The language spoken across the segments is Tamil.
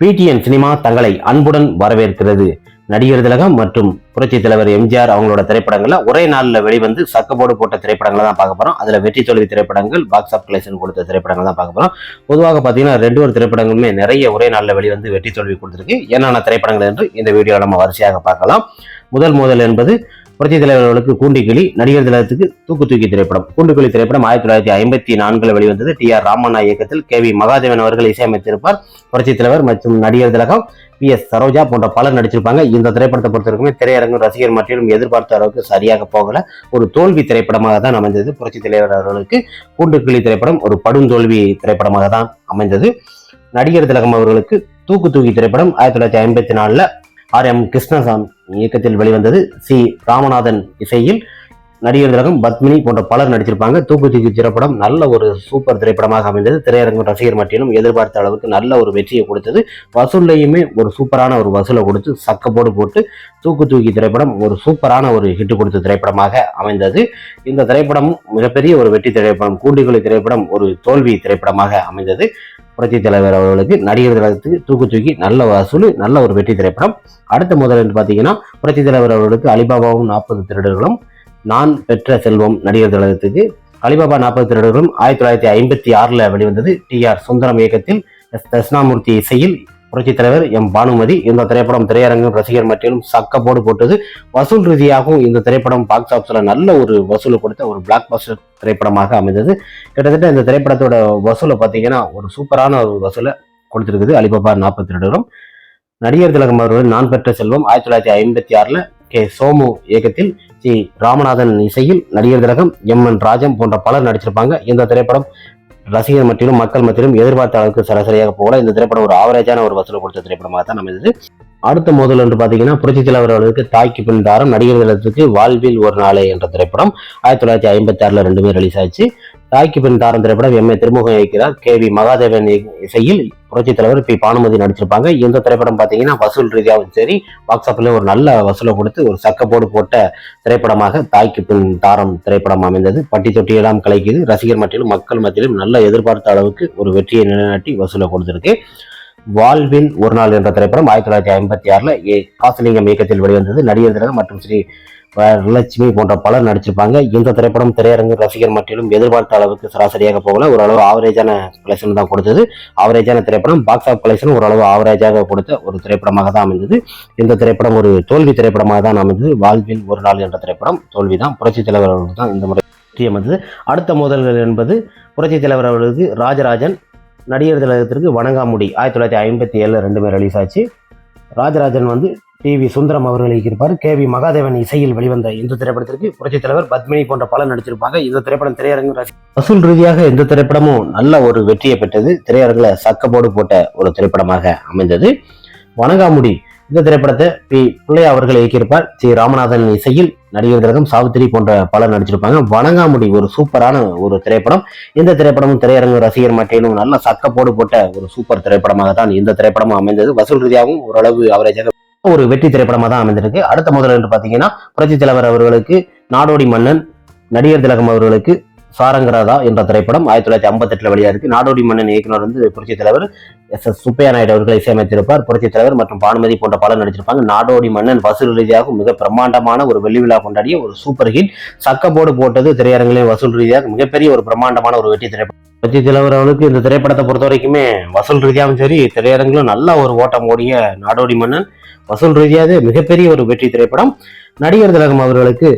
பிடிஎன் சினிமா தங்களை அன்புடன் வரவேற்கிறது. நடிகர் திலகம் மற்றும் புரட்சி தலைவர் எம்ஜிஆர் அவங்களோட திரைப்படங்கள்ல ஒரே நாளில் வெளிவந்து சக்கப்போடு போட்ட திரைப்படங்களை தான் பார்க்க போறோம். அதுல வெற்றி தோல்வி திரைப்படங்கள் பாக்ஸ் ஆஃப் கலெக்ஷன் கொடுத்த திரைப்படங்கள் தான் பார்க்க போறோம். பொதுவாக பார்த்தீங்கன்னா ரெண்டு ஒரு திரைப்படங்களுமே நிறைய ஒரே நாளில் வெளிவந்து வெற்றி தோல்வி கொடுத்துருக்கு. என்னென்ன திரைப்படங்கள் என்று இந்த வீடியோ நம்ம வரிசையாக பார்க்கலாம். முதல் முதல் என்பது புரட்சி தலைவர்களுக்கு கூண்டிக்கிளி நடிகர் திலகத்துக்கு தூக்கு தூக்கி திரைப்படம். கூண்டுக்கிளி திரைப்படம் ஆயிரத்தி தொள்ளாயிரத்தி ஐம்பத்தி நான்கில் வெளிவந்தது. டி ஆர் ராமண்ணா இயக்கத்தில் கே வி மகாதேவன் அவர்கள் இசையமைத்திருப்பார். புரட்சி தலைவர் மற்றும் நடிகர் திலகம் பி எஸ் சரோஜா போன்ற பலர் நடிச்சிருப்பாங்க. இந்த திரைப்படத்தை பொறுத்தவரைக்குமே திரையரங்கு ரசிகர் மற்றும் எதிர்பார்த்த அளவுக்கு சரியாக போகல. ஒரு தோல்வி திரைப்படமாக தான் அமைந்தது. புரட்சி தலைவர் அவர்களுக்கு கூண்டுக்கிளி திரைப்படம் ஒரு படுந்தோல்வி திரைப்படமாக தான் அமைந்தது. நடிகர் திலகம் அவர்களுக்கு தூக்கு தூக்கி திரைப்படம் ஆயிரத்தி தொள்ளாயிரத்தி ஐம்பத்தி நாலுல ஆர் எம் கிருஷ்ணசாமி இயக்கத்தில் வெளிவந்தது சி. ராமநாதன் இசையில். நடிகர் திலகம் பத்மினி போன்ற பலர் நடிச்சிருப்பாங்க. தூக்கு தூக்கி திரைப்படம் நல்ல ஒரு சூப்பர் திரைப்படமாக அமைந்தது. திரையரங்கு ரசிகர் மட்டிலும் எதிர்பார்த்த அளவுக்கு நல்ல ஒரு வெற்றியை கொடுத்தது. வசூல்லையுமே ஒரு சூப்பரான ஒரு வசூலை கொடுத்து சக்கப்போடு போட்டு தூக்கு தூக்கி திரைப்படம் ஒரு சூப்பரான ஒரு ஹிட் கொடுத்த திரைப்படமாக அமைந்தது. இந்த திரைப்படம் மிகப்பெரிய ஒரு வெற்றி திரைப்படம் கூண்டுகளை திரைப்படம் ஒரு தோல்வி திரைப்படமாக அமைந்தது. புரட்சி தலைவர் அவர்களுக்கு நடிகர் திலகத்துக்கு தூக்கு தூக்கி நல்ல வசூல் நல்ல ஒரு வெற்றி திரைப்படம். அடுத்த முதல் என்று பார்த்தீங்கன்னா புரட்சி தலைவர் அவர்களுக்கு அலிபாபாவும் நாற்பது திருடர்களும் நான் பெற்ற செல்வம் நடிகர் திலகத்துக்கு அலிபாபா நாற்பது திருடர்களும் ஆயிரத்தி தொள்ளாயிரத்தி ஐம்பத்தி ஆறில் வெளிவந்தது டி ஆர் சுந்தரம் இயக்கத்தில் எஸ் தட்சிணாமூர்த்தி இசையில் புரட்சி தலைவர் எம் பானுமதி. இந்த திரைப்படம் திரையரங்கு ரசிகர் மட்டிலும் சக்கப்போடு போட்டது. வசூல் ரீதியாகவும் இந்த திரைப்படம் பாக்ஸ் ஆஃபீஸில் நல்ல ஒரு வசூலை கொடுத்த ஒரு பிளாக் பஸ்டர் திரைப்படமாக அமைந்தது. கிட்டத்தட்ட இந்த திரைப்படத்தோட வசூலை பார்த்தீங்கன்னா ஒரு சூப்பரான ஒரு வசூலை கொடுத்துருக்குது. அலிபாபா நாற்பத்தி ரெண்டு நடிகர் திலகம் அவர்கள் நான் பெற்ற செல்வம். ஆயிரத்தி தொள்ளாயிரத்தி ஐம்பத்தி ஆறுல கே. சோமு இயக்கத்தில் ஸ்ரீ ராமநாதன் இசையில் நடிகர் திலகம் எம். என். ராஜம் போன்ற பலர் நடிச்சிருப்பாங்க. இந்த திரைப்படம் ரசிகர் மத்தியிலும் மக்கள் மத்தியிலும் எதிர்பார்த்த அளவுக்கு சராசரியாக போகல. இந்த திரைப்படம் ஒரு ஆவரேஜான ஒரு வசூல் கொடுத்த திரைப்படமாக தான் அமைந்தது. அடுத்த மோதல் என்று பார்த்தீங்கன்னா புரட்சி தலைவர் அவர்களுக்கு தாய்க்கு பின் தாரம் நடிகர் தினத்துக்கு வாழ்வில் ஒரு நாளே என்ற திரைப்படம் ஆயிரத்தி தொள்ளாயிரத்தி ஐம்பத்தி ஆறுல ரெண்டுமே ரிலீஸ் ஆச்சு. தாய்க்கு பின் தாரம் திரைப்படம் எம் ஏ திருமுகம் இயக்கிறார் கே வி மகாதேவன் இசையில் புரட்சி தலைவர் பி பானுமதி நடிச்சிருப்பாங்க. இந்த திரைப்படம் பார்த்தீங்கன்னா வசூல் ரீதியாகவும் சரி பாக்ஸ் ஆஃபீஸ்ல ஒரு நல்ல வசூலை கொடுத்து ஒரு சக்கப்போடு போட்ட திரைப்படமாக தாய்க்கு பின் தாரம் திரைப்படம் அமைந்தது. பட்டி தொட்டியெல்லாம் கலைக்குது ரசிகர் மத்தியிலும் மக்கள் மத்தியிலும் நல்ல எதிர்பார்த்த அளவுக்கு ஒரு வெற்றியை நிலைநாட்டி வசூலை கொடுத்திருக்கு. வாழ்வின் ஒரு நாள் என்ற திரைப்படம் ஆயிரத்தி தொள்ளாயிரத்தி ஐம்பத்தி ஆறில் ஏ காசலிங்கம் இயக்கத்தில் வெளிவந்தது. நடிகர் திலகம் மற்றும் ஸ்ரீ வரலட்சுமி போன்ற பலர் நடிச்சிருப்பாங்க. இந்த திரைப்படம் திரையரங்கு ரசிகர் மட்டிலும் எதிர்பார்த்த அளவுக்கு சராசரியாக போகல. ஓரளவு ஆவரேஜான கலெக்ஷன் தான் கொடுத்தது. ஆவரேஜான திரைப்படம் பாக்ஸ் ஆஃப் கலெக்ஷன் ஓரளவு ஆவரேஜாக கொடுத்த ஒரு திரைப்படமாக தான் அமைந்தது. இந்த திரைப்படம் ஒரு தோல்வி திரைப்படமாக தான் அமைந்தது. வாழ்வில் ஒரு நாள் என்ற திரைப்படம் தோல்வி தான் புரட்சி தலைவர் அவர்களுக்கு தான் இந்த முறை வெற்றி அமைந்தது. அடுத்த மோதல்கள் என்பது புரட்சி தலைவர் அவர்களுக்கு ராஜராஜன் நடிகர் திலகத்திற்கு வணங்காமுடி. ஆயிரத்தி தொள்ளாயிரத்தி ஐம்பத்தி ஏழில் ரெண்டுமே ரிலீஸ் ஆச்சு. ராஜராஜன் வந்து டி வி சுந்தரம் அவர்கள் இயக்கியிருப்பார் கே வி மகாதேவன் இசையில் வெளிவந்த இந்த திரைப்படத்திற்கு புரட்சித் தலைவர் பத்மினி போன்ற பலர் நடிச்சிருப்பாங்க இந்த திரைப்படம் திரையரங்கு வசூல் ரீதியாக இந்த திரைப்படமும் நல்ல ஒரு வெற்றியை பெற்றது. திரையரங்கில் சக்கப்போடு போட்ட ஒரு திரைப்படமாக அமைந்தது. வணங்காமுடி இந்த திரைப்படத்தை பி. பிள்ளையா அவர்கள் இயக்கியிருப்பார். சி. ராமநாதன் இசையில் நடிகர் திலகம் சாவித்திரி போன்ற பலர் நடிச்சிருப்பாங்க. வணங்காமுடி ஒரு சூப்பரான ஒரு திரைப்படம். இந்த திரைப்படமும் திரையரங்கு ரசிகர் மட்டிலும் நல்ல சக்கப்போடு போட்ட ஒரு சூப்பர் திரைப்படமாக தான் இந்த திரைப்படமும் அமைந்தது. வசூல் ரீதியாகவும் ஓரளவு அவரேஜாக ஒரு வெற்றி திரைப்படமாக தான் அமைந்திருக்கு. அடுத்த முதல் என்று பார்த்தீங்கன்னா புரட்சி தலைவர் அவர்களுக்கு நாடோடி மன்னன் நடிகர் திலகம் அவர்களுக்கு சாரங்கராதா என்ற திரைப்படம் ஆயிரத்தி தொள்ளாயிரத்தி ஐம்பத்தி எட்டுல வெளியா இருக்கு நாடோடி மன்னன் இயக்குனர் வந்து புரட்சி தலைவர் எஸ். எஸ். சுப்பையா நாயுடு அவர்கள் இசையமைத்திருப்பார். புரட்சி தலைவர் மற்றும் பானுமதி போன்ற பலர் நடிச்சிருப்பாங்க. நாடோடி மன்னன் வசூல் ரீதியாக மிக பிரம்மாண்டமான ஒரு வெள்ளி விழா கொண்டாடிய ஒரு சூப்பர் ஹிட். சக்கப்போடு போட்டது திரையரங்கிலே வசூல் ரீதியாக மிகப்பெரிய ஒரு பிரம்மாண்டமான ஒரு வெற்றி திரைப்படம். புரட்சி தலைவர் அவர்களுக்கு இந்த திரைப்படத்தை பொறுத்த வரைக்குமே வசூல் ரீதியாகவும் சரி திரையரங்கிலும் நல்ல ஒரு ஓட்டம் ஓடிய நாடோடி மன்னன் வசூல் ரீதியாக மிகப்பெரிய ஒரு வெற்றி திரைப்படம். நடிகர் திலகம் அவர்களுக்கு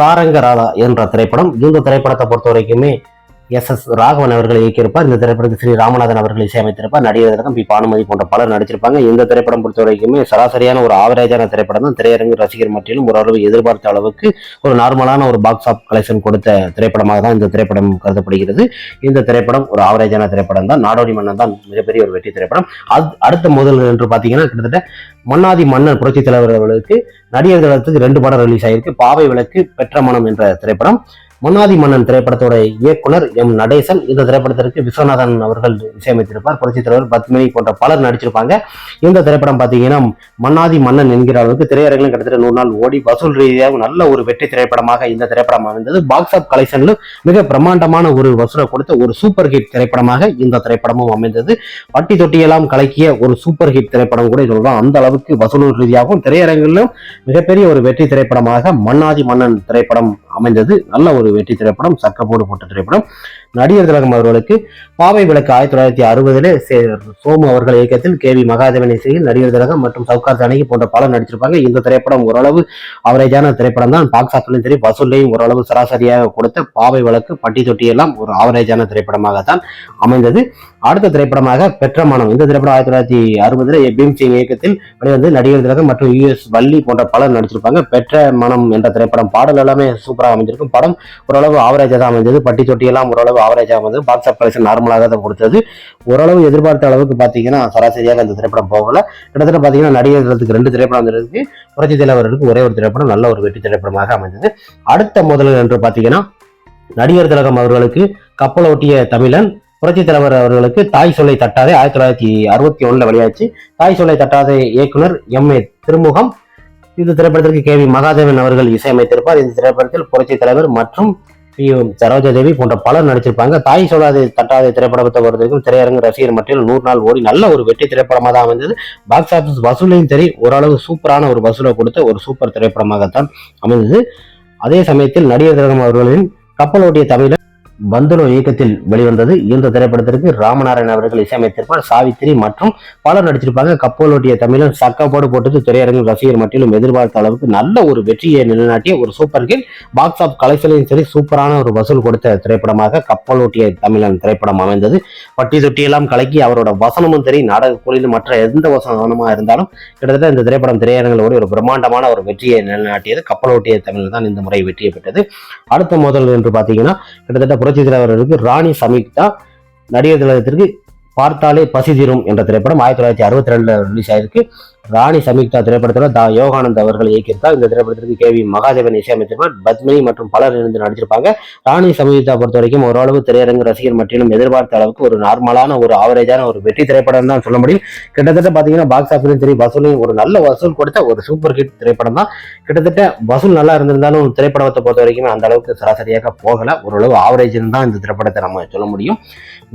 சாரங்க ராதா என்ற திரைப்படம் இந்த திரைப்படத்தை பொறுத்த வரைக்குமே எஸ் எஸ் ராகவன் அவர்கள் இயக்கியிருப்பார். இந்த திரைப்படத்தில் ஸ்ரீ ராமநாதன் அவர்கள் இசையமைத்திருப்பார். நடிகர் திலகம் பி. பானுமதி போன்ற பலர் நடிச்சிருப்பாங்க. இந்த திரைப்படம் பொறுத்த வரைக்குமே சராசரியான ஒரு ஆவரேஜான திரைப்படம் தான். திரையரங்கு ரசிகர் மட்டிலும் ஓரளவு எதிர்பார்த்த அளவுக்கு ஒரு நார்மலான ஒரு பாக்ஸ் ஆஃப் கலெக்ஷன் கொடுத்த திரைப்படமாக தான் இந்த திரைப்படம் கருதப்படுகிறது. இந்த திரைப்படம் ஒரு ஆவரேஜான திரைப்படம் தான். நாடோடி மன்னன் தான் மிகப்பெரிய ஒரு வெற்றி திரைப்படம். அது அடுத்த முதல் என்று பார்த்தீங்கன்னா கிட்டத்தட்ட மன்னாதி மன்னர் புரட்சி தலைவர் அவர்களுக்கு நடிகர் தளத்துக்கு ரெண்டு படம் ரிலீஸ் ஆயிருக்கு. பாவை விளக்கு பெற்ற மனம் என்ற திரைப்படம். மன்னாதி மன்னன் திரைப்படத்தோட இயக்குனர் எம். நடேசன். இந்த திரைப்படத்திற்கு விஸ்வநாதன் அவர்கள் இசையமைத்திருப்பார். புரட்சித் தலைவர் பத்மினி போன்ற பலர் நடிச்சிருப்பாங்க. இந்த திரைப்படம் பார்த்தீங்கன்னா மன்னாதி மன்னன் என்கிற அளவுக்கு திரையரங்கிலும் கிட்டத்தட்ட நூறு நாள் ஓடி வசூல் ரீதியாக நல்ல ஒரு வெற்றி திரைப்படமாக இந்த திரைப்படம் அமைந்தது. பாக்ஸ் ஆஃப் கலெக்ஷன்ல மிக பிரம்மாண்டமான ஒரு வசூலை கொடுத்த ஒரு சூப்பர் ஹிட் திரைப்படமாக இந்த திரைப்படமும் அமைந்தது. பட்டி தொட்டியெல்லாம் கலக்கிய ஒரு சூப்பர் ஹிட் திரைப்படம் கூட சொல்லலாம். அந்த அளவுக்கு வசூல் ரீதியாகவும் திரையரங்கிலும் மிகப்பெரிய ஒரு வெற்றி திரைப்படமாக மன்னாதி மன்னன் திரைப்படம் அமைந்தது. நல்ல ஒரு வெற்றி திரைப்படம் சக்கப்போடு போட்ட திரைப்படம். நடிகர் திலகம் அவர்களுக்கு பாவை விளக்கு ஆயிரத்தி தொள்ளாயிரத்தி அறுபதுல சோமு அவர்கள் இயக்கத்தில் கே வி மகாதேவன் இசையில் நடிகர் திலகம் மற்றும் சவுகார் ஜானகி போன்ற பலர் நடிச்சிருப்பாங்க. இந்த திரைப்படம் ஓரளவு அவரேஜான திரைப்படம் தான். பாக்ஸ் ஆஃபீஸ்லையும் சரி வசூல்லையும் ஓரளவு சராசரியாக கொடுத்த பாவை விளக்கு பட்டி தொட்டி எல்லாம் ஒரு ஆவரேஜான திரைப்படமாகத்தான் அமைந்தது. அடுத்த திரைப்படமாக பெற்ற மனம் இந்த திரைப்படம் ஆயிரத்தி தொள்ளாயிரத்தி அறுபதுல பீம் சிங் இயக்கத்தில் வெளிவந்து நடிகர் திலகம் மற்றும் யுஎஸ் வள்ளி போன்ற பலர் நடிச்சிருப்பாங்க. பெற்ற மனம் என்ற திரைப்படம் பாடல் எல்லாமே சூப்பராக அமைஞ்சிருக்கும் படம் ஓரளவு ஆவரேஜாக தான் அமைந்தது. பட்டி தொட்டி எல்லாம் ஓரளவு ஆவரேஜாக வந்து பாக்ஸ் ஆஃப் கலெக்ஷன் நார்மலாக தான் கொடுத்தது. ஓரளவு எதிர்பார்த்த அளவுக்கு பார்த்தீங்கன்னா சராசரியாக அந்த திரைப்படம் போகல. கிட்டத்தட்ட பார்த்தீங்கன்னா நடிகர்களுக்கு ரெண்டு திரைப்படம் வந்துருக்கு. புரட்சி தலைவர்களுக்கு ஒரே ஒரு திரைப்படம் நல்ல ஒரு வெற்றி திரைப்படமாக அமைந்தது. அடுத்த முதல் என்று பார்த்தீங்கன்னா நடிகர் திலகம் அவர்களுக்கு கப்பலோட்டிய தமிழன் புரட்சி தலைவர் அவர்களுக்கு தாய் சொல்லை தட்டாதே ஆயிரத்தி தொள்ளாயிரத்தி அறுபத்தி ஒன்றில் வெளியாச்சு. தாய் சொல்லை தட்டாதே இயக்குனர் எம். ஏ. திருமுகம். இந்த திரைப்படத்திற்கு கே. வி. மகாதேவன் அவர்கள் இசையமைத்திருப்பார். இந்த திரைப்படத்தில் புரட்சி தலைவர் மற்றும் பி சரோஜாதேவி போன்ற பலர் நடிச்சிருப்பாங்க. தாய் சொல்லாதே தட்டாதே திரைப்படத்தை பொறுத்தவரைக்கும் திரையரங்கு ரசிகர் மட்டில் நூறு நாள் ஓடி நல்ல ஒரு வெற்றி திரைப்படமாக தான் அமைந்தது. பாக்ஸ் ஆஃபீஸ் வசூலையும் சரி ஓரளவு சூப்பரான ஒரு வசூலை கொடுத்த ஒரு சூப்பர் திரைப்படமாகத்தான் அமைந்தது. அதே சமயத்தில் நடிகர் திலகம் அவர்களின் கப்பலோட்டிய தமிழர் பந்துலோ இயக்கத்தில் வெளிவந்தது. இந்த திரைப்படத்திற்கு ராமநாராயண் அவர்கள் இசையமைத்திருப்பார். சாவித்திரி மற்றும் பலர் நடிச்சிருப்பாங்க கப்பலோட்டிய தமிழன் சக்கப்போடு போட்டது திரையரங்கில் ரசிகர் மட்டிலும் எதிர்பார்த்த அளவுக்கு நல்ல ஒரு வெற்றியை நிலைநாட்டிய ஒரு சூப்பர் ஹிட். பாக்ஸ் ஆஃப் கலெக்ஷனையும் சரி சூப்பரான ஒரு வசூல் கொடுத்த திரைப்படமாக கப்பலோட்டிய தமிழன் திரைப்படம் அமைந்தது. பட்டி தொட்டியெல்லாம் கலக்கி அவரோட வசனமும் சரி நாடக குழியில் மற்ற எந்த வசனமாக இருந்தாலும் கிட்டத்தட்ட இந்த திரைப்படம் திரையரங்கில் ஒரு பிரம்மாண்டமான ஒரு வெற்றியை நிலைநாட்டியது. கப்பலோட்டிய தமிழ் தான் இந்த முறை வெற்றியை பெற்றது. அடுத்த முதல் என்று பார்த்தீங்கன்னா கிட்டத்தட்ட புரட்சி அவர்களுக்கு ராணி சமீக்தா நடிகர் திலகத்திற்கு பார்த்தாலே பசி தீரும் என்ற திரைப்படம் ஆயிரத்தி தொள்ளாயிரத்தி அறுபத்தி ரெண்டுல ரிலீஸ் ஆயிருக்கு. ராணி சமீக்தா திரைப்படத்தில் தா யோகானந்த் அவர்கள் இயக்கியிருந்தார் இந்த திரைப்படத்திற்கு கே வி மகாதேவன் இசையமைத்திருப்பார். பத்மினி மற்றும் பலர் இருந்து நடிச்சிருப்பாங்க. ராணி சமீக்தா பொறுத்த வரைக்கும் ஓரளவு திரையரங்கு ரசிகர் மட்டிலும் எதிர்பார்த்த அளவுக்கு ஒரு நார்மலான ஒரு ஆவரேஜான ஒரு வெற்றி திரைப்படம் தான் சொல்ல முடியும். கிட்டத்தட்ட பார்த்தீங்கன்னா பாக்ஸ் ஆஃபீஸும் சரி வசூலையும் ஒரு நல்ல வசூல் கொடுத்த ஒரு சூப்பர் ஹிட் திரைப்படம் தான். கிட்டத்தட்ட வசூல் நல்லா இருந்திருந்தாலும் திரைப்படத்தை பொறுத்த வரைக்கும் அந்த அளவுக்கு சராசரியாக போகல. ஓரளவு ஆவரேஜ் தான் இந்த திரைப்படத்தை நம்ம சொல்ல முடியும்.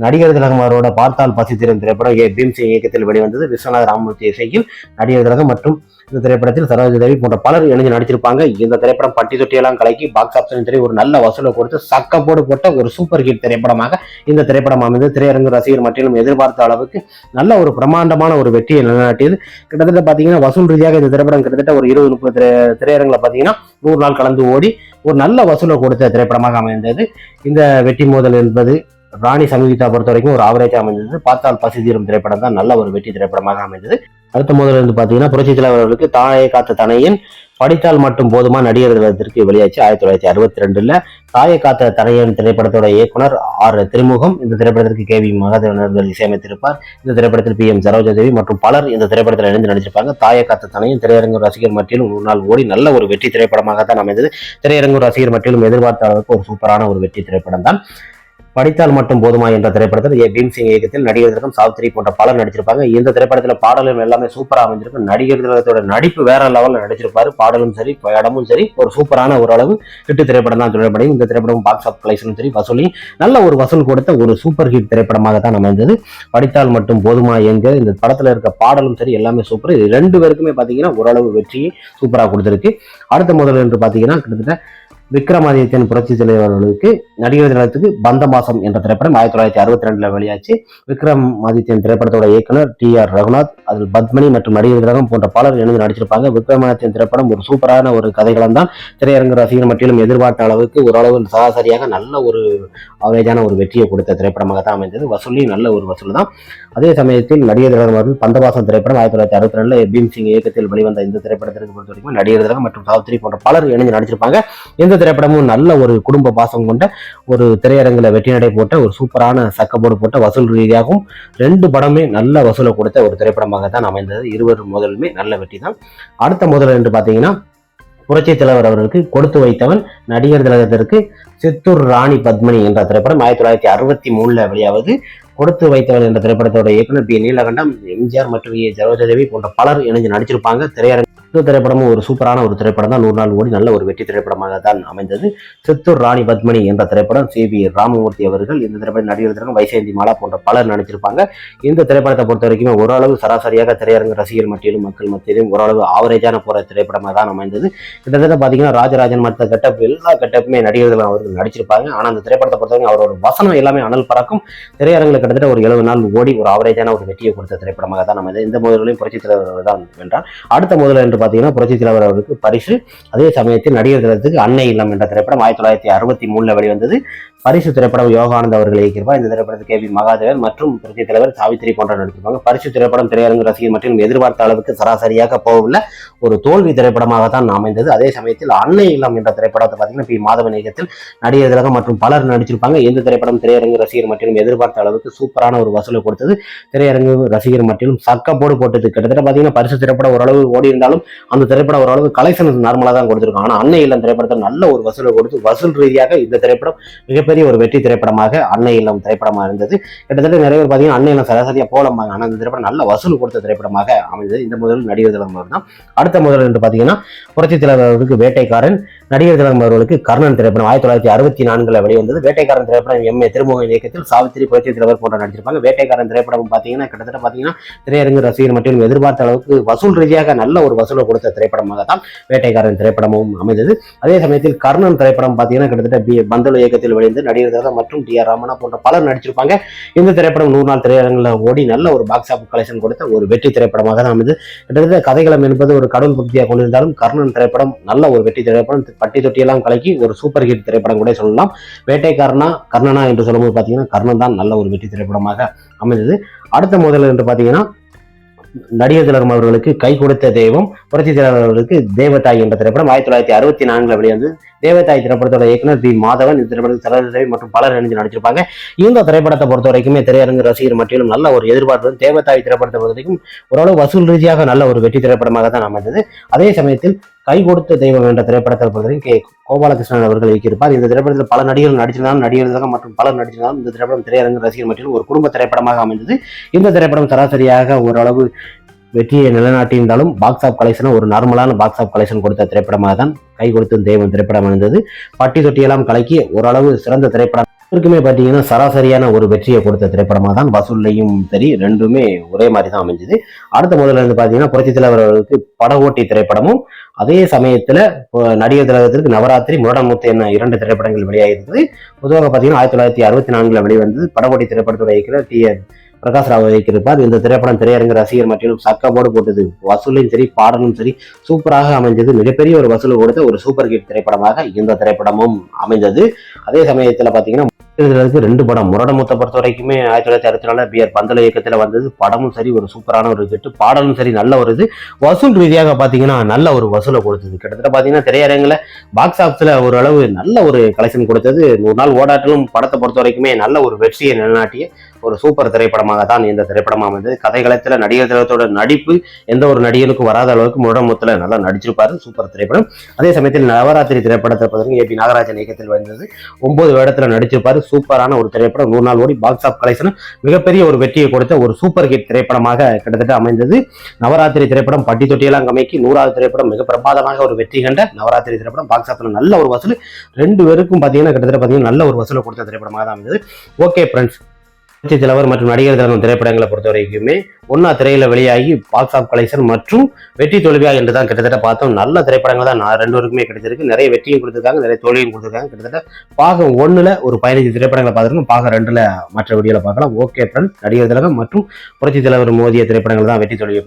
நடிகர் திலகமாரோட அவரோட பார்த்தால் பசி திரைப்படம் ஏ பீம்சிங் இயக்கத்தில் வெளிவந்தது. விஸ்வநாத ராமமூர்த்தி இசையில் நடிகர் திலகம் மற்றும் இந்த திரைப்படத்தில் சரோஜா தேவி போன்ற பலர் இணைஞ்சு நடிச்சிருப்பாங்க இந்த திரைப்படம் பட்டி தொட்டியெல்லாம் கலக்கி பாக்ஸ் ஆஃபீஸ் திரை ஒரு நல்ல வசூலை கொடுத்து சக்கப்போடு போட்ட ஒரு சூப்பர் ஹிட் திரைப்படமாக இந்த திரைப்படம் அமைந்து திரையரங்கு ரசிகர் மட்டிலும் எதிர்பார்த்த அளவுக்கு நல்ல ஒரு பிரமாண்டமான ஒரு வெற்றியை நிலைநாட்டியது. கிட்டத்தட்ட பார்த்தீங்கன்னா வசூல் ரீதியாக இந்த திரைப்படம் கிட்டத்தட்ட ஒரு இருபது முப்பது திரை திரையரங்கில் பார்த்தீங்கன்னா நூறு நாள் கலந்து ஓடி ஒரு நல்ல வசூலை கொடுத்த திரைப்படமாக அமைந்தது. இந்த வெற்றி மோதல் என்பது ராணி சமீகிதா பொறுத்த வரைக்கும் ஒரு ஆவரேஜ் அமைந்தது. பார்த்தால் பசி தீரும் திரைப்படம் தான். நல்ல ஒரு வெற்றி திரைப்படமாக அமைந்தது. அடுத்த முதல்ல இருந்து பார்த்தீங்கன்னா புரட்சி தலைவர்களுக்கு தாயை காத்த தனையின் படித்தால் மட்டும் போதுமா? நடிகர் திலகத்திற்கு வெளியாச்சு ஆயிரத்தி தொள்ளாயிரத்தி அறுபத்தி ரெண்டுல தாயை காத்த தனையன் திரைப்படத்தோட இயக்குனர் ஆர். திருமுகம். இந்த திரைப்படத்திற்கு கே. வி. மகாதேவன் அவர்கள் இசையமைத்திருப்பார். இந்த திரைப்படத்தில் பி. எம். சரோஜாதேவி மற்றும் பலர் இந்த திரைப்படத்தில் இணைந்து நடிச்சிருப்பாங்க தாயை காத்த தனையன் திரையரங்கு ரசிகர் மட்டிலும் ஒரு நாள் ஓடி நல்ல ஒரு வெற்றி திரைப்படமாக தான் அமைந்தது. திரையரங்கு ரசிகர் மட்டிலும் எதிர்பார்த்த அளவுக்கு ஒரு சூப்பரான ஒரு வெற்றி திரைப்படம் தான் படித்தால் மட்டும் போதுமா என்ற திரைப்படத்தில் ஏ. பீம்சிங் இயக்கத்தில் நடிகர் சாவித்ரி போன்ற பலர் நடிச்சிருப்பாங்க. இந்த திரைப்படத்தில் பாடலும் எல்லாமே சூப்பராக அமைஞ்சிருக்கும் நடிகர் நடிப்பு வேற லெவலில் நடிச்சிருப்பாரு. பாடலும் சரி படமும் சரி. ஒரு சூப்பரான ஒரு அளவு ஹிட் திரைப்படம் தான் சொல்லப்படும் இந்த திரைப்படம் பாக்ஸ் ஆஃப் கலெக்ஷனும் சரி வசூலி. நல்ல ஒரு வசூல் கொடுத்த ஒரு சூப்பர் ஹிட் திரைப்படமாக தான் அமைந்தது. படித்தால் மட்டும் போதுமா என்கிற இந்த படத்தில் இருக்க பாடலும் சரி எல்லாமே சூப்பர் இது ரெண்டு பேருக்குமே பார்த்தீங்கன்னா ஓரளவு வெற்றியை சூப்பராக கொடுத்துருக்கு. அடுத்த முதல் என்று பார்த்தீங்கன்னா கிட்டத்தட்ட விக்ரமாதித்யன் புரட்சி தலைவர்களுக்கு நடிகர் திலகத்துக்கு பந்தமாசம் என்ற திரைப்படம் ஆயிரத்தி தொள்ளாயிரத்தி அறுபத்தி ரெண்டுல வெளியாச்சு. விக்ரமாதித்யன் திரைப்படத்தோட இயக்குனர் டி ஆர் ரகுநாத் அதில் பத்மனி மற்றும் நடிகர் திலகம் போன்ற பலர் இணைந்து நடிச்சிருப்பாங்க. விக்ரமாதித்யன் திரைப்படம் ஒரு சூப்பரான ஒரு கதைகளம் தான். திரையரங்கு ரசிகர் மட்டிலும் எதிர்பார்த்த அளவுக்கு ஓரளவு சராசரியாக நல்ல ஒரு அவரேஜான ஒரு வெற்றியை கொடுத்த திரைப்படமாக தான் அமைந்தது. வசூலி நல்ல ஒரு வசூல் தான். அதே சமயத்தில் நடிகர் திலகம் அவர்கள் பந்தவாசம் திரைப்படம் ஆயிரத்தி தொள்ளாயிரத்தி அறுபத்தி ரெண்டுல பீம் சிங் இயக்கத்தில் வெளிவந்த இந்த திரைப்படத்திற்கு பொறுத்த வரைக்கும் நடிகர் திலகம் மற்றும் சாவித்ரி போன்ற பலர் இணைந்து நடிச்சிருப்பாங்க. இந்த திரைப்படமும் நல்ல ஒரு குடும்ப பாசம் கொண்ட ஒரு திரையரங்கில் வெற்றி நடை போட்ட ஒரு சூப்பரான சக்கப்போடு போட்ட வசூல் ரீதியாகவும் ரெண்டு படமே நல்ல வசூலை கொடுத்த ஒரு திரைப்படமாக தான் அமைந்தது. இருவர் முதலுமே நல்ல வெற்றி தான். அடுத்த முதல் என்று பார்த்தீங்கன்னா புரட்சி தலைவர் அவர்களுக்கு கொடுத்து வைத்தவன் நடிகர் திலகத்திற்கு சித்தூர் ராணி பத்மினி என்ற திரைப்படம் ஆயிரத்தி தொள்ளாயிரத்தி அறுபத்தி மூணுல வெளியாவது கொடுத்து வைத்தவன் என்ற திரைப்படத்தோட இயக்குனர் பி. நீலகண்டம் எம்ஜிஆர் மற்றும் ஏ. சரோஜதேவி போன்ற பலர் இணைஞ்சு நடிச்சிருப்பாங்க. திரையரங்க இந்த திரைப்படமும் ஒரு சூப்பரான ஒரு திரைப்படம் தான். நூறு நாள் ஓடி நல்ல ஒரு வெற்றி திரைப்படமாக தான் அமைந்தது. சித்தூர் ராணி பத்மணி என்ற திரைப்படம் சி வி ராமமூர்த்தி அவர்கள் இந்த திரைப்படம் நடிகர்கள் வைசேந்தி மாலா போன்ற பலர் நடிச்சிருப்பாங்க இந்த திரைப்படத்தை பொறுத்த வரைக்குமே ஓரளவு சராசரியாக திரையரங்கு ரசிகர் மத்தியிலும் மக்கள் மத்தியிலும் ஓரளவு ஆவரேஜான போற திரைப்படமாக தான் அமைந்தது. கிட்டத்தட்ட பாத்தீங்கன்னா ராஜராஜன் மற்ற கட்டப் எல்லா கட்டப்புமே நடிகர் அவர்கள் நடிச்சிருப்பாங்க. ஆனா அந்த திரைப்படத்தை பொறுத்தவரைக்கும் அவரோட வசனம் எல்லாமே அனல் பறக்கும். திரையரங்கில் கிட்டத்தட்ட ஒரு எழுபது நாள் ஓடி ஒரு ஆவரேஜான ஒரு வெற்றியை கொடுத்த திரைப்படமாக தான் அமைந்தது. இந்த முதலையும் புரட்சி தலைவர்கள் தான் வென்றார். அடுத்த முதல் என்று பார்த்தீங்கன்னா புரட்சி தலைவர் அவருக்கு பரிசு. அதே சமயத்தில் நடிகர் தினத்துக்கு அன்னை இல்லம் என்ற திரைப்படம் ஆயிரத்தி தொள்ளாயிரத்தி அறுபத்தி மூணில் வெளிவந்தது. பரிசு திரைப்படம் யோகானந்த் அவர்கள் இயக்கியிருப்பார். இந்த திரைப்படத்தில் கே பி மகாதேவன் மற்றும் புரட்சி தலைவர் சாவித்திரி போன்ற நடித்திருப்பாங்க. பரிசு திரைப்படம் திரையரங்கு ரசிகர் மற்றும் எதிர்பார்த்த அளவுக்கு சராசரியாக போகவில்லை ஒரு தோல்வி திரைப்படமாக தான் அமைந்தது. அதே சமயத்தில் அன்னை இல்லம் என்ற திரைப்படத்தை பார்த்தீங்கன்னா பி. மாதவன் இயக்கத்தில் நடிகர் திலகம் மற்றும் பலர் நடிச்சிருப்பாங்க. இந்த திரைப்படம் திரையரங்கு ரசிகர் மற்றும் எதிர்பார்த்த அளவுக்கு சூப்பரான ஒரு வசூலை கொடுத்தது. திரையரங்கு ரசிகர் மற்றும் சக்கப்போடு போட்டது. கிட்டத்தட்ட பார்த்தீங்கன்னா பரிசு திரைப்படம் ஓரளவு ஓடி இருந்தாலும் அந்த திரைப்படம் ஓரளவு கலெக்ஷன் நார்மலாக தான் கொடுத்துருக்கும் ஆனால் அன்னை இல்லம் திரைப்படத்தை நல்ல ஒரு வசூலை கொடுத்து வசூல் ரீதியாக இந்த திரைப்படம் மிகப்பெரிய ஒரு வெற்றி திரைப்படமாக அன்னை இல்லம் திரைப்படமாக இருந்தது. கிட்டத்தட்ட நிறைய பேர் பார்த்தீங்கன்னா அன்னை இல்லம் சராசரியாக போலம்பாங்க. ஆனால் இந்த திரைப்படம் நல்ல வசூல் கொடுத்த திரைப்படமாக அமைந்தது. இந்த முதல் நடிகர் திலகம் அவர் தான். அடுத்த முதல் என்று பார்த்தீங்கன்னா புரட்சி தலைவர் வேட்டைக்காரன் நடிகர் திலகம் அவர்களுக்கு கர்ணன் திரைப்படம் ஆயிரத்தி தொள்ளாயிரத்தி அறுபத்தி நான்குல வெளிவந்தது. வேட்டைக்காரன் திரைப்படம் எம். ஏ. திருமுக இயக்கத்தில் சாவித்திரி புரட்சி தலைவர் போன்ற நடிச்சிருப்பாங்க. வேட்டைக்காரன் திரைப்படம் பார்த்தீங்கன்னா கிட்டத்தட்ட பார்த்தீங்கன்னா திரையரங்கு ரசிகர் மட்டும் எதிர்பார்த்த அளவுக்கு வசூல் ரீதியாக நல்ல ஒரு வசூலை கொடுத்த திரைப்படமாக தான் வேட்டைக்காரன் திரைப்படமும் அமைந்தது. அதே சமயத்தில் கர்ணன் திரைப்படம் பார்த்தீங்கன்னா கிட்டத்தட்ட பி பந்தலு இயக்கத்தில் வெளிவந்து நடிகர் தாதா மற்றும் டி ஆர் ராமனா போன்ற பலர் நடிச்சிருப்பாங்க. இந்த திரைப்படம் நூறு நாள் திரையரங்கில் ஓடி நல்ல ஒரு பாக்ஸ் ஆஃப் கலெக்ஷன் கொடுத்த ஒரு வெற்றி திரைப்படமாக தான் அமைந்தது. கிட்டத்தட்ட கதைகளம் என்பது ஒரு கடவுள் பக்தியாக கொண்டிருந்தாலும் கர்ணன் திரைப்படம் நல்ல ஒரு வெற்றி திரைப்படம். பட்டி தொட்டியெல்லாம் கலக்கி ஒரு சூப்பர் ஹிட் திரைப்படம் கூட சொல்லலாம். வேட்டைக்காரனா கர்ணனா என்று சொல்லும்போது பார்த்தீங்கன்னா கர்ணன் தான் நல்ல ஒரு வெற்றி திரைப்படமாக அமைந்தது. அடுத்த முதல் என்று பார்த்தீங்கன்னா நடிகர் திலகம் அவர்களுக்கு கை கொடுத்த தெய்வம் புரட்சி திலகம் அவர்களுக்கு தேவதாய் என்ற திரைப்படம் ஆயிரத்தி தொள்ளாயிரத்தி அறுபத்தி நான்குல வெளிவந்து தேவதாய் திரைப்படத்தோட இயக்குனர் பி. மாதவன் இந்த திரைப்படத்தில் சரதேவி மற்றும் பலர் இணைந்து நடிச்சிருப்பாங்க. இந்த திரைப்படத்தை பொறுத்த வரைக்குமே திரையரங்கு ரசிகர் மட்டிலும் நல்ல ஒரு எதிர்பார்ப்பு தேவதாய் திரைப்படத்தை பொறுத்த வரைக்கும் ஓரளவு வசூல் ரீதியாக நல்ல ஒரு வெற்றி திரைப்படமாக தான் அமைந்தது. அதே சமயத்தில் கை கொடுத்த தெய்வம் என்ற திரைப்படத்தை பொறுத்தவரைக்கும் கே கோபாலகிருஷ்ணன் அவர்கள் இயக்கியிருப்பார். இந்த திரைப்படத்தில் பல நடிகர்கள் நடிச்சிருந்தாலும் நடிகர் மற்றும் பலர் நடிச்சிருந்தாலும் இந்த திரைப்படம் திரையரங்கு ரசிகர் மற்றும் ஒரு குடும்ப திரைப்படமாக அமைந்தது. இந்த திரைப்படம் சராசரியாக ஓரளவு வெற்றியை நிலைநாட்டியிருந்தாலும் பாக்ஸ் ஆஃப் கலெக்ஷன் ஒரு நார்மலான பாக்ஸ் ஆஃப் கலெக்ஷன் கொடுத்த திரைப்படமாக தான் கை கொடுத்த தெய்வம் திரைப்படம் அமைந்தது. பட்டி தொட்டியெல்லாம் கலக்கி ஓரளவு சிறந்த திரைப்படம் இருக்குமே பார்த்தீங்கன்னா சராசரியான ஒரு வெற்றியை கொடுத்த திரைப்படமாக தான் வசூல்லையும் சரி ரெண்டுமே ஒரே மாதிரி தான் அமைஞ்சது. அடுத்த முதல்ல இருந்து பார்த்தீங்கன்னா புரட்சி தலைவர் அவர்களுக்கு பட ஓட்டி திரைப்படமும் அதே சமயத்தில் நடிகர் திலகத்திற்கு நவராத்திரி முரடமுத்து என்ன இரண்டு திரைப்படங்கள் வெளியாகிருந்தது பொதுவாக பார்த்தீங்கன்னா ஆயிரத்தி தொள்ளாயிரத்தி அறுபத்தி நான்குல வெளிவந்தது. பட ஓட்டி திரைப்படத்துடைய இயக்குனர் டி பிரகாஷ் ராவ் இயக்கியிருப்பார் இந்த திரைப்படம் திரையரங்கு ரசிகர் மற்றும் சக்கப்போடு போட்டது. வசூலையும் சரி பாடலும் சரி சூப்பராக அமைஞ்சது. மிகப்பெரிய ஒரு வசூல் கொடுத்த ஒரு சூப்பர் ஹிட் திரைப்படமாக இந்த திரைப்படமும் அமைந்தது. அதே சமயத்தில் பார்த்தீங்கன்னா ரெண்டு படம் முரடமுத்த பொறுத்த வரைக்குமே ஆயிரத்தி தொள்ளாயிரத்தி அறுபத்தி நாலு பி ஆர் பந்தல இயக்கத்தில் வந்தது. படமும் சரி ஒரு சூப்பரான ஒரு ஹிட் பாடலும் சரி நல்ல ஒரு இது. வசூல் ரீதியாக பார்த்தீங்கன்னா நல்ல ஒரு வசூலை கொடுத்தது. கிட்டத்தட்ட பார்த்தீங்கன்னா திரையரங்கில் பாக்ஸ் ஆஃபீஸில் ஓரளவு நல்ல ஒரு கலெக்ஷன் கொடுத்தது. நூறு நாள் ஓடாட்டிலும் படத்தை பொறுத்த வரைக்குமே நல்ல ஒரு வெற்றியை நிலநாட்டிய ஒரு சூப்பர் திரைப்படமாக தான் இந்த திரைப்படம் அமைந்தது. கதைகளத்தில் நடிகர் திலகத்தோட நடிப்பு எந்த ஒரு நடிகனுக்கும் வராத அளவுக்கு முரடமுத்தில் நல்லா நடிச்சிருப்பாரு. சூப்பர் திரைப்படம். அதே சமயத்தில் நவராத்திரி திரைப்படத்தை பார்த்தீங்கன்னா ஏபி நாகராஜன் இயக்கத்தில் வந்தது. ஒன்பது வேடத்தில் நடிச்சிருப்பாரு. சூப்பரான ஒரு திரைப்படம். நூறு நாள் ஓடி பாக்ஸ் ஆஃப் கலெக்ஷன் மிகப்பெரிய ஒரு வெற்றியை கொடுத்த ஒரு சூப்பர் ஹிட் திரைப்படமாக கிட்டத்தட்ட அமைந்தது. நவராத்திரி திரைப்படம் பட்டி தொட்டியெல்லாம் கமைக்கு நூறாவது திரைப்படம் மிக பிரமாதமாக ஒரு வெற்றி கண்ட நவராத்திரி திரைப்படம். பாக்ஸ் ஆஃபில் நல்ல ஒரு வசூல். ரெண்டு பேருக்கும் பார்த்தீங்கன்னா கிட்டத்தட்ட பார்த்தீங்கன்னா நல்ல ஒரு வசூலை கொடுத்த திரைப்படமாக தான் அமைந்தது. ஓகே ஃப்ரெண்ட்ஸ் புரட்சி தலைவர் மற்றும் நடிகர் தினம் திரைப்படங்களை பொறுத்த வரைக்குமே ஒன்னா திரையில வெளியாகி பாக்ஸ் ஆஃப் கலெக்ஷன் மற்றும் வெற்றி தோல்வியா என்று தான் கிட்டத்தட்ட பார்த்தோம். நல்ல திரைப்படங்கள் தான் நான் ரெண்டு வருக்குமே கிடைச்சிருக்கு. நிறைய வெற்றியும் கொடுத்துருக்காங்க நிறைய தோல்வியும் கொடுத்துருக்காங்க. கிட்டத்தட்ட பாகம் ஒன்னுல ஒரு பதினஞ்சு திரைப்படங்களை பார்த்துருக்கோம். பாகம் ரெண்டுல மற்ற வீடியோல பார்க்கலாம். ஓகே ஃப்ரெண்ட்ஸ் நடிகர் திலகம் மற்றும் புரட்சி தலைவர் மோதிய திரைப்படங்கள் தான் வெற்றி தோல்வியை